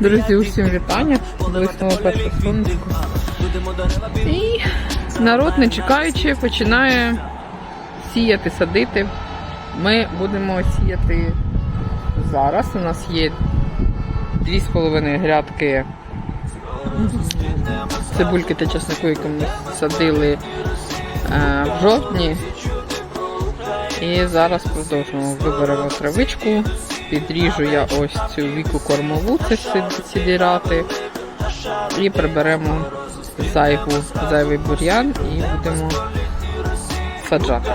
Друзі, усім вітання. Будемо дерева білити. І народ, не чекаючи, починає сіяти, садити. Ми будемо сіяти зараз. У нас є 2,5 грядки цибульки та часнику, які ми садили е, в жовтні. І зараз продовжуємо. Виберемо травичку, підріжу я ось цю віку кормову, це сідірати, і приберемо зайву, зайвий бур'ян і будемо саджати.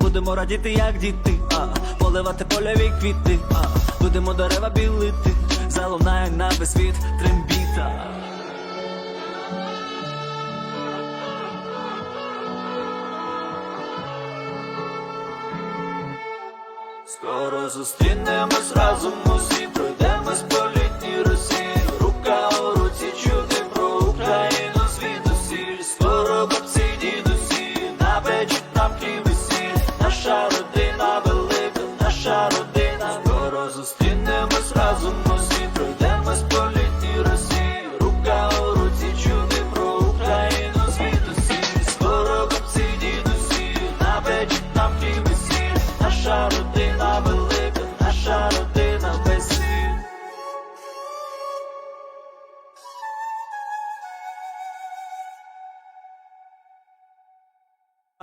Будемо радіти, як діти, а, поливати польові квіти, а, будемо дерева білити, залунає на весь світ трембіта. Скоро зустрінемось разом усі, пройдемось Скоро зустрінемось разом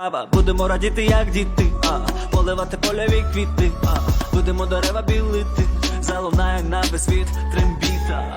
Аба, Будемо радіти, як діти, а, поливати польові квіти, а, будемо дерева білити, залунає на весь світ трембіта.